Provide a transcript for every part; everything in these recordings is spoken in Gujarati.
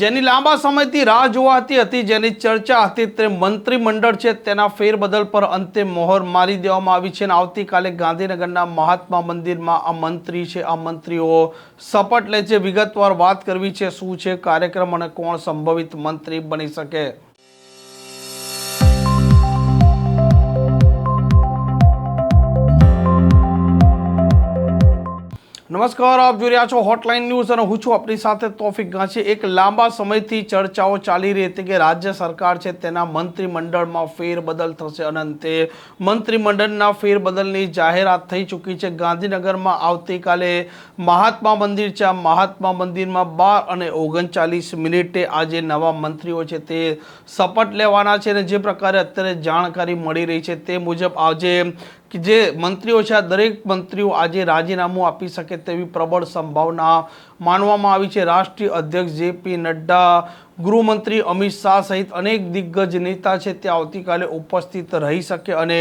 જેની લાંબા સમયથી રાહ જોવાતી હતી, જેની ચર્ચા હતી તે મંત્રીમંડળ છે, તેના ફેરબદલ પર અંતે મોહર મારી દેવામાં આવી છે અને આવતીકાલે ગાંધીનગરના મહાત્મા મંદિરમાં આ મંત્રી છે, આ મંત્રીઓ શપથ લે છે. વિગતવાર વાત કરવી છે, શું છે કાર્યક્રમ અને કોણ સંભવિત મંત્રી બની શકે? નમસ્કાર, આપ જોઈ રહ્યા છો હોટલાઇન ન્યૂઝ અને હું છું આપણી સાથે તોફિક ગાંચી એક લાંબા સમયથી ચર્ચાઓ ચાલી રહી હતી કે રાજ્ય સરકાર છે તેના મંત્રીમંડળમાં ફેરબદલ થશે અને અંતે મંત્રીમંડળના ફેરબદલની જાહેરાત થઈ ચૂકી છે. ગાંધીનગરમાં આવતીકાલે મહાત્મા મંદિર છે. આ મહાત્મા મંદિરમાં બાર અને ઓગણચાલીસ મિનિટે આ જે નવા મંત્રીઓ છે તે શપથ લેવાના છે અને જે પ્રકારે અત્યારે જાણકારી મળી રહી છે તે મુજબ આજે કે જે મંત્રીઓ છે આ દરેક મંત્રીઓ આજે રાજીનામું આપી શકે તેવી પ્રબળ સંભાવના માનવામાં આવી છે. રાષ્ટ્રીય અધ્યક્ષ જેપી નડ્ડા, ગૃહમંત્રી અમિત શાહ સહિત અનેક દિગ્ગજ નેતા છે તે આવતીકાલે ઉપસ્થિત રહી શકે અને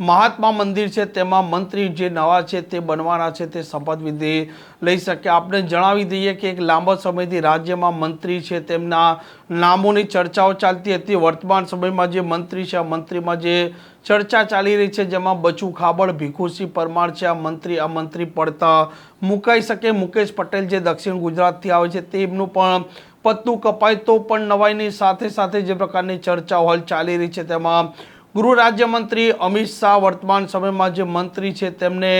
મહાત્મા મંદિર છે તેમાં મંત્રી જે નવા છે તે બનવાના છે તે શપથવિધિ લઈ શકે. આપણે જણાવી દઈએ કે એક લાંબા સમયથી રાજ્યમાં મંત્રી છે તેમના નામોની ચર્ચાઓ ચાલતી હતી. વર્તમાન સમયમાં જે મંત્રી છે, આ મંત્રીમાં જે ચર્ચા ચાલી રહી છે જેમાં બચુ ખાબડ ભીખુસિંહ પરમાર છે, આ મંત્રી આ મંત્રી પડતા મુકાઈ શકે. મુકેશ પટેલ જે દક્ષિણ ગુજરાતથી આવે છે તેમનું પણ પત્તું કપાય તો પણ નવાઈની સાથે સાથે જે પ્રકારની ચર્ચા હાલ ચાલી રહી છે તેમાં ગૃહ રાજ્યમંત્રી અમિત શાહ વર્તમાન સમયમાં જે મંત્રી છે તેમને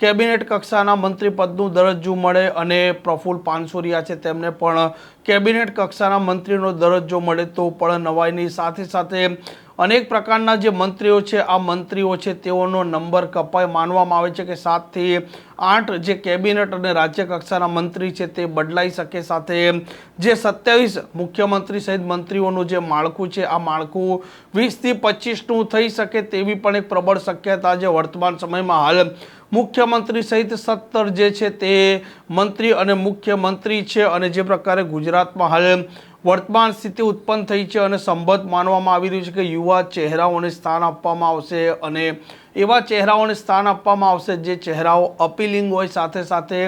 કેબિનેટ કક્ષાના મંત્રી પદનું દરજ્જો મળે અને પ્રફુલ્લ પાનસુરિયા છે તેમને પણ કેબિનેટ કક્ષાના મંત્રીનો દરજ્જો મળે તો પણ નવાઈની સાથે સાથે અનેક પ્રકારના જે મંત્રીઓ છે, આ મંત્રીઓ છે તેઓનો નંબર કપાય માનવામાં આવે છે કે સાતથી આઠ જે કેબિનેટ અને રાજ્ય કક્ષાના મંત્રી છે તે બદલાઈ શકે સાથે જે સત્યાવીસ મુખ્યમંત્રી સહિત મંત્રીઓનું જે માળખું છે, આ માળખું વીસથી પચીસનું થઈ શકે તેવી પણ એક પ્રબળ શક્યતા જે વર્તમાન સમયમાં હાલ મુખ્યમંત્રી સહિત સત્તર જે છે તે મંત્રી અને મુખ્યમંત્રી છે અને જે પ્રકારે ગુજરાતમાં હાલ વર્તમાન સ્થિતિ ઉત્પન્ન થઈ છે અને સંબંધ માનવામાં આવી રહ્યું છે કે યુવા ચહેરાઓને સ્થાન આપવામાં આવશે અને એવા ચહેરાઓને સ્થાન આપવામાં આવશે જે ચહેરાઓ અપીલિંગ હોય સાથે સાથે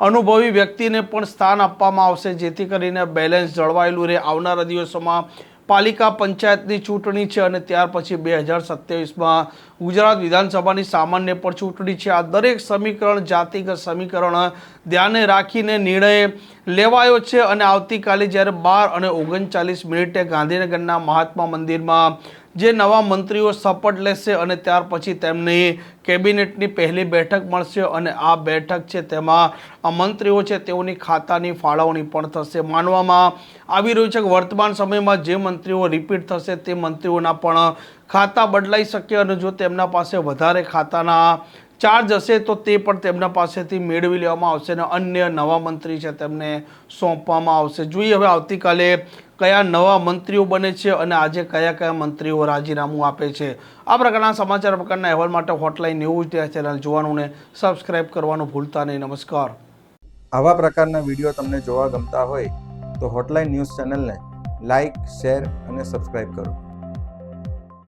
અનુભવી વ્યક્તિને પણ સ્થાન આપવામાં આવશે જેથી કરીને બેલેન્સ જળવાયેલું રહે. આવનારા દિવસોમાં પાલિકા પંચાયતની ચૂંટણી છે અને ત્યાર પછી બે હજાર સત્યાવીસમાં ગુજરાત વિધાનસભાની સામાન્ય પણ ચૂંટણી છે. આ દરેક સમીકરણ જાતિગત સમીકરણ ધ્યાને રાખીને નિર્ણય લેવાયો છે અને આવતીકાલે જ્યારે બાર અને ઓગણચાલીસ મિનિટે ગાંધીનગરના મહાત્મા મંદિરમાં જે નવા મંત્રીઓ શપથ લેશે અને ત્યાર પછી તેમની કેબિનેટની પહેલી બેઠક મળશે અને આ બેઠક છે તેમાં આ મંત્રીઓ છે તેઓની ખાતાની ફાળવણી પણ થશે. માનવામાં આવી રહ્યું છે કે વર્તમાન સમયમાં જે મંત્રીઓ રિપીટ થશે તે મંત્રીઓના પણ ખાતા બદલાઈ શકે અને જો તેમના પાસે વધારે ખાતાના ચાર્જ હશે તો તે પણ તેમના પાસેથી મેળવી લેવામાં આવશે અને અન્ય નવા મંત્રી છે તેમને સોંપવામાં આવશે. જોઈએ હવે આવતીકાલે કયા નવા મંત્રીઓ બને છે અને આજે કયા કયા મંત્રીઓ રાજીનામું આપે છે. આ પ્રકારના સમાચાર પ્રકારના અહેવાલ માટે હોટલાઇન ન્યૂઝ ચેનલ જોવાનું ને સબસ્ક્રાઇબ કરવાનું ભૂલતા નહીં. નમસ્કાર. આવા પ્રકારના વીડિયો તમને જોવા ગમતા હોય તો હોટલાઇન ન્યૂઝ ચેનલને લાઇક શેર અને સબસ્ક્રાઇબ કરો.